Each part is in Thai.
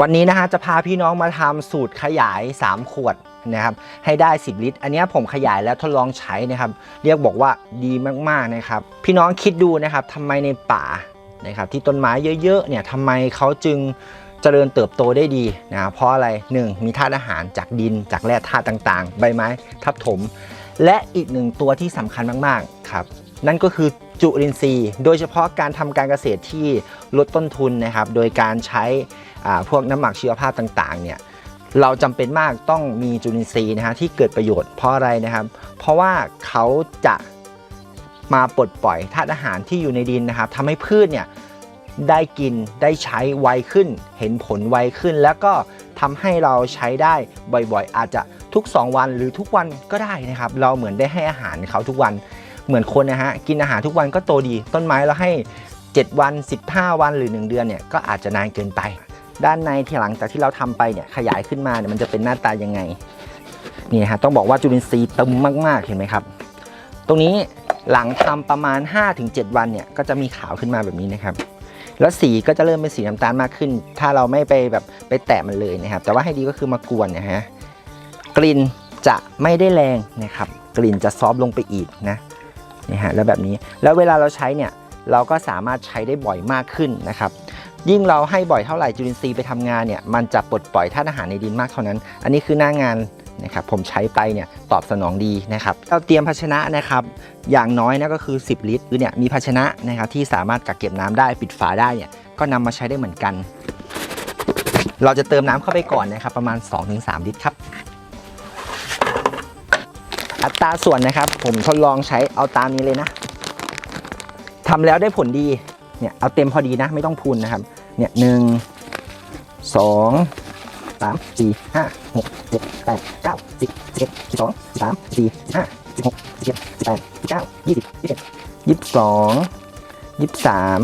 วันนี้นะฮะจะพาพี่น้องมาทำสูตรขยาย 3 ขวดนะครับให้ได้ 10 ลิตร อันนี้ผมขยายแล้วทดลองใช้นะครับ เรียกบอกว่าดีมากๆนะครับ พี่น้องคิดดูนะครับทำไมในป่านะครับที่ต้นไม้เยอะๆเนี่ยทำไมเขาจึงเจริญเติบโตได้ดีนะเพราะอะไร 1. มีธาตุอาหารจากดิน จากแร่ธาตุต่างๆ ใบไม้ทับถม และอีกหนึ่งตัวที่สำคัญมากๆครับนั่นก็คือจุลินทรีย์ โดยเฉพาะการทำการเกษตรที่ลดต้นทุนนะครับ โดยการใช้ พวกน้ำหมักชีวภาพต่างๆเนี่ยเราจำเป็นมากต้องมีจุลินทรีย์นะฮะที่เกิดประโยชน์เพราะอะไรนะครับ เพราะว่าเขาจะมาปลดปล่อยธาตุอาหารที่อยู่ในดินนะครับทำให้พืชเนี่ยได้กินได้ใช้ไวขึ้น เห็นผลไวขึ้น แล้วก็ทำให้เราใช้ได้บ่อยๆ อาจจะทุก 2 วันหรือทุกวันก็ได้นะครับ เราเหมือนได้ให้อาหารเขาทุกวันเหมือนคนนะฮะกินอาหารทุกวันก็โตดี ต้นไม้เราให้ 7 วัน 15 วันหรือ 1 เดือนเนี่ยก็อาจจะนานเกินไป ด้านในที่หลังจากที่เราทำไปเนี่ยขยายขึ้นมาเนี่ยมันจะเป็นหน้าตายังไงนี่ฮะต้องบอกว่าจุลินทรีย์เต็มมากๆเห็นไหมครับ ตรงนี้หลังทำประมาณ 5-7 วันเนี่ยก็จะมีขาวขึ้นมาแบบนี้นะครับ แล้วสีก็จะเริ่มเป็นสีน้ำตาลมากขึ้น ถ้าเราไม่ไปแบบไปแตะมันเลยนะครับ แต่ว่าให้ดีก็คือมากวนนะฮะกลิ่นจะไม่ได้แรงนะครับ กลิ่นจะซอฟลงไปอีกนะนี่ฮะแล้วแบบนี้แล้วเวลาเราใช้เนี่ยเราก็สามารถใช้ได้บ่อยมากขึ้นนะครับ ยิ่งเราให้บ่อยเท่าไหร่จุลินทรีย์ไปทำงานเนี่ยมันจะปลดปล่อยธาตุอาหารในดินมากเท่านั้น อันนี้คือหน้างานนะครับผมใช้ไปเนี่ยตอบสนองดีนะครับเราเตรียมภาชนะนะครับอย่างน้อยนะก็คือ 10 ลิตรคือเนี่ยมีภาชนะนะครับที่สามารถกักเก็บน้ำได้ปิดฝาได้เนี่ยก็นำมาใช้ได้เหมือนกัน เราจะเติมน้ำเข้าไปก่อนนะครับประมาณ 2-3 ลิตรครับ อัตราส่วนนะครับผมทดลองใช้เอาตามนี้เลยนะทำแล้วได้ผลดี เนี่ยเอาเต็มพอดีนะไม่ต้องพูนนะครับ เนี่ยหนึ่งสองสามสี่ห้าหกเจ็ดแปดเก้าสิบสิบเอ็ดสิบสองสิบสามสี่ห้าสิบหกสิบเจ็ดสิบแปดสิบเก้ายี่สิบยี่สิบเอ็ดยี่สิบสองยี่สิบสาม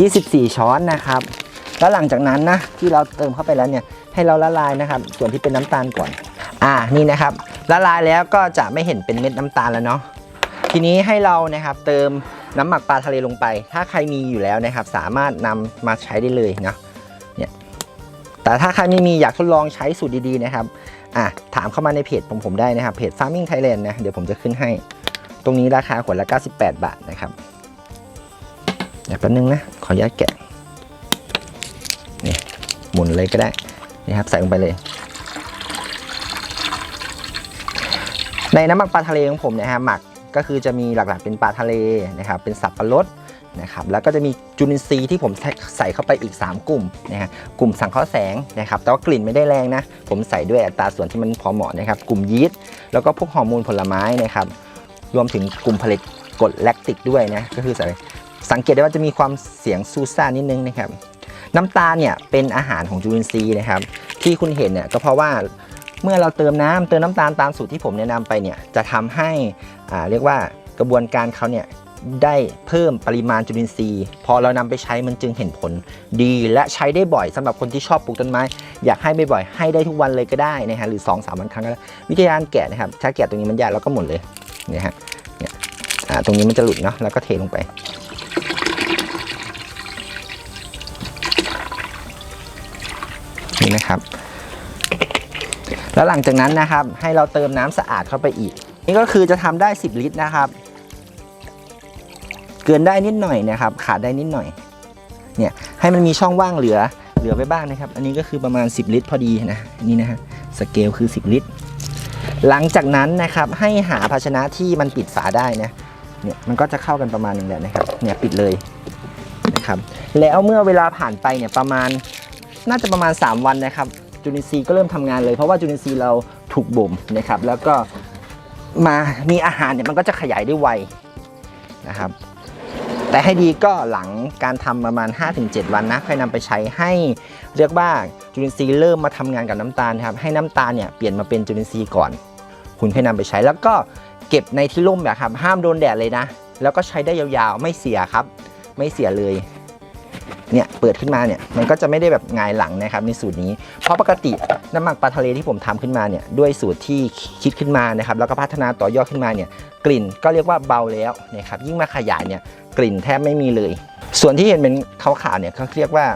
ยี่สิบสี่ช้อนนะครับ แล้วหลังจากนั้นนะที่เราเติมเข้าไปแล้วเนี่ยให้เราละลายนะครับ ส่วนที่เป็นน้ำตาลก่อน อ่านี่นะครับละลายแล้วก็จะไม่เห็นเป็นเม็ดน้ำตาลแล้วเนาะทีนี้ให้เรานะครับเติม น้ำหมักปลาทะเลลงไป ถ้าใครมีอยู่แล้วนะครับ สามารถนำมาใช้ได้เลยนะเนี่ยแต่ถ้าใครไม่มีอยากทดลองใช้สูตรดีๆนะครับอะถามเข้ามาในเพจผมผมได้นะครับเพจ Farming Thailand นะเดี๋ยวผมจะขึ้นให้ ตรงนี้ราคาขวดละ 98 บาทนะครับเดี๋ยวแป๊บนึงนะขออนุญาตแกะนี่หมุนเลยก็ได้นี่ครับใส่ลงไปเลยในน้ำหมักปลาทะเลของผมเนี่ยฮะหมัก ก็คือจะมีหลักๆเป็นปลาทะเลนะครับเป็นสับปะรดนะครับแล้วก็จะมีจุลินทรีย์ที่ผมใส่เข้าไปอีก 3 กลุ่มนะฮะกลุ่มสังเคราะห์แสงนะครับแต่ว่ากลิ่นไม่ได้แรงนะ ผมใส่ด้วยอัตราส่วนที่มันพอเหมาะนะครับ กลุ่มยีสต์แล้วก็พวกฮอร์โมนผลไม้นะครับรวมถึงกลุ่มผลิตกรดแลคติกด้วยนะก็คือใส่สังเกตได้ว่าจะมีความเสียงซูซ่านิดนึงนะครับน้ำตาลเนี่ยเป็นอาหารของจุลินทรีย์นะครับที่คุณเห็นเนี่ยก็เพราะว่า เมื่อเราเติมน้ำเติมน้ำตาลตามสูตรที่ผมแนะนำไปเนี่ยจะทำให้อ่าเรียกว่ากระบวนการเขาเนี่ยได้เพิ่มปริมาณจุลินทรีย์พอเรานำไปใช้มันจึงเห็นผลดีและใช้ได้บ่อยสำหรับคนที่ชอบปลูกต้นไม้ อยากให้บ่อยๆให้ได้ทุกวันเลยก็ได้นะฮะหรือ2อสามวันครั้งก็ได้วิธีการแกะนะครับถ้าแกะตรงนี้มันยากเราก็หมุนเลยเนี่ยฮะเนี่ยอ่าตรงนี้มันจะหลุดเนาะแล้วก็เทลงไปนี่นะครับ แล้วหลังจากนั้นนะครับ ให้เราเติมน้ำสะอาดเข้าไปอีก นี่ก็คือจะทำได้ 10 ลิตรนะครับ เกินได้นิดหน่อยนะครับ ขาดได้นิดหน่อย เนี่ยให้มันมีช่องว่างเหลือเหลือไว้บ้างนะครับ อันนี้ก็คือประมาณ 10 ลิตรพอดีนะนี่นะฮะสเกลคือ 10 ลิตร หลังจากนั้นนะครับให้หาภาชนะที่มันปิดฝาได้นะเนี่ยมันก็จะเข้ากันประมาณนึงแหละนะครับเนี่ยปิดเลยนะครับแล้วเมื่อเวลาผ่านไปเนี่ยประมาณน่าจะประมาณ 3 วันนะครับ จุลินทรีย์ก็เริ่มทำงานเลย เพราะว่าจุลินทรีย์เราถูกบ่มนะครับแล้วก็มามีอาหารเนี่ยมันก็จะขยายได้ไวนะครับแต่ให้ดีก็หลังการทำประมาณ 5-7 วันนะค่อยนำไปใช้ให้เรียกว่าจุลินทรีย์เริ่มมาทำงานกับน้ำตาลครับให้น้ำตาลเนี่ยเปลี่ยนมาเป็นจุลินทรีย์ก่อน คุณค่อยนำไปใช้แล้วก็เก็บในที่ร่มแบบครับห้ามโดนแดดเลยนะ แล้วก็ใช้ได้ยาวๆ ไม่เสียครับ ไม่เสียเลย เนี่ยเปิดขึ้นมาเนี่ยมันก็จะไม่ได้แบบงายหลังนะครับในสูตรนี้ เพราะปกติน้ำหมักปลาทะเลที่ผมทำขึ้นมาเนี่ยด้วยสูตรที่คิดขึ้นมานะครับแล้วก็พัฒนาต่อยอดขึ้นมาเนี่ยกลิ่นก็เรียกว่าเบาแล้วนะครับยิ่งมาขยายเนี่ยกลิ่นแทบไม่มีเลย ส่วนที่เห็นเป็นขาวๆเนี่ยเขาเรียกว่า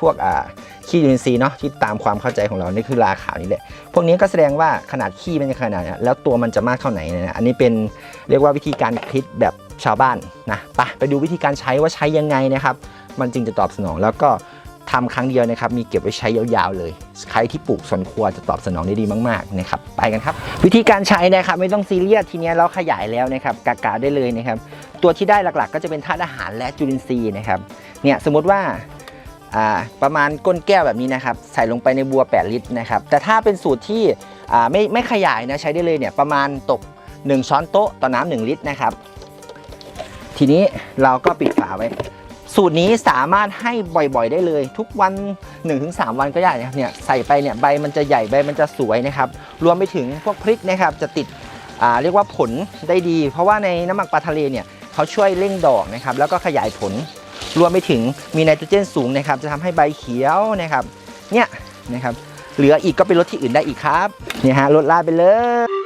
พวกอ่าขี้จุลินทรีเนาะที่ตามความเข้าใจของเรานี่คือราขาวนี่แหละพวกนี้ก็แสดงว่าขนาดขี้มันจะขนาดเนี้ยแล้วตัวมันจะมากเท่าไหร่นะอันนี้เป็นเรียกว่าวิธีการคิดแบบชาวบ้านนะไปไปดูวิธีการใช้ว่าใช้ยังไงนะครับ มันจึงจะตอบสนอง แล้วก็ทำครั้งเดียวนะครับมีเก็บไว้ใช้ยาวๆเลย ใครที่ปลูกสวนครัวจะตอบสนองได้ดีมากๆนะครับไปกันครับ วิธีการใช้นะครับไม่ต้องซีเรียสทีนี้เราขยายแล้วนะครับกากาได้เลยนะครับตัวที่ได้หลักๆ ก็จะเป็นธาตุอาหารและจุลินทรีย์นะครับเนี่ยสมมติว่าประมาณก้นแก้วแบบนี้นะครับใส่ลงไปในบัว 8 ลิตรนะครับแต่ถ้าเป็นสูตรที่ไม่ไม่ขยายนะใช้ได้เลยเนี่ยประมาณตก 1 ช้อนโต๊ะต่อน้ำ1ลิตรนะครับทีนี้เราก็ปิดฝาไว้ สูตรนี้สามารถให้บ่อยๆได้เลย ทุกวัน 1-3 วันก็ได้นะครับเนี่ยใส่ไปเนี่ยใบมันจะใหญ่ใบมันจะสวยนะครับรวมไปถึงพวกพริกนะครับจะติดเรียกว่าผลได้ดี เพราะว่าในน้ำหมักปลาทะเลเนี่ยเขาช่วยเร่งดอกนะครับแล้วก็ขยายผล รวมไปถึงมีไนโตรเจนสูงนะครับจะทำให้ใบเขียวนะครับเนี่ยนะครับเหลืออีกก็ไปลดที่อื่นได้อีกครับเนี่ยฮะลดลาดไปเลย